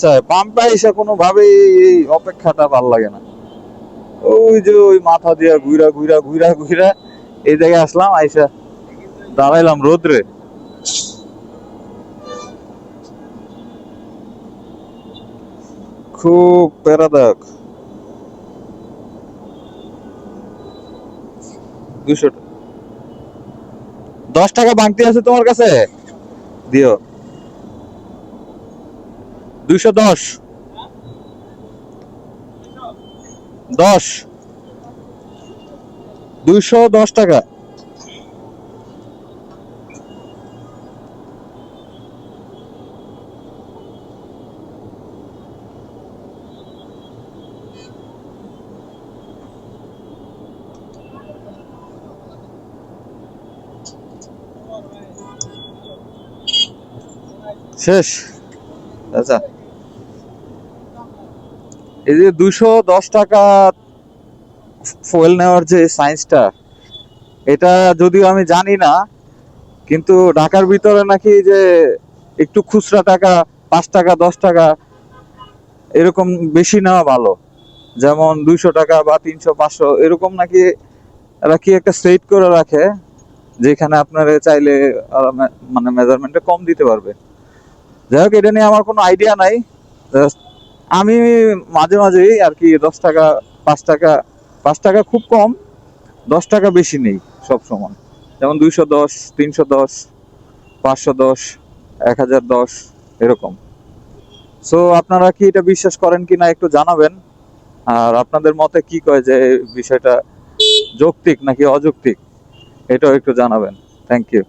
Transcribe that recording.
চায় পাম্পে এসে কোনো ভাবে এই অপেক্ষাটা ভালো লাগে না। ওই যে ওই মাথা দিয়া ঘুরা ঘুরা ঘুরা ঘুরা এই জায়গায় আসলাম, আইসা দাঁড়াইলাম রোদ্রে। খুব দুশো দশ টাকা বাংতি আছে তোমার কাছে? দিও। দুইশো দশ। দশ। দুইশো দশ টাকা। শেষ। আচ্ছা। এই যে দুশো দশ টাকা ফুয়েল নেওয়ার যে সায়েন্সটা এটা যদিও আমি জানি না, কিন্তু ঢাকার ভিতরে নাকি যে একটু খুচরা টাকা, পাঁচ টাকা, দশ টাকা, এরকম বেশি নেওয়া ভালো। যেমন দুইশো টাকা বা তিনশো, পাঁচশো, এরকম নাকি এরা কি একটা সেট করে রাখে, যেখানে আপনারা চাইলে মানে মেজারমেন্টে কম দিতে পারবে। যাই হোক, এটা নিয়ে আমার কোনো আইডিয়া নাই, Just আমি মাঝে মাঝেই আর কি দশ টাকা, পাঁচ টাকা পাঁচ টাকা খুব কম, দশ টাকা বেশি নেই সব সময়। যেমন দুইশো দশ, তিনশো দশ, পাঁচশো দশ, এক হাজার দশ, এরকম। সো আপনারা কি এটা বিশ্বাস করেন কি না একটু জানাবেন। আর আপনাদের মতে কি কয় যে বিষয়টা যৌক্তিক নাকি অযৌক্তিক, এটাও একটু জানাবেন। Thank you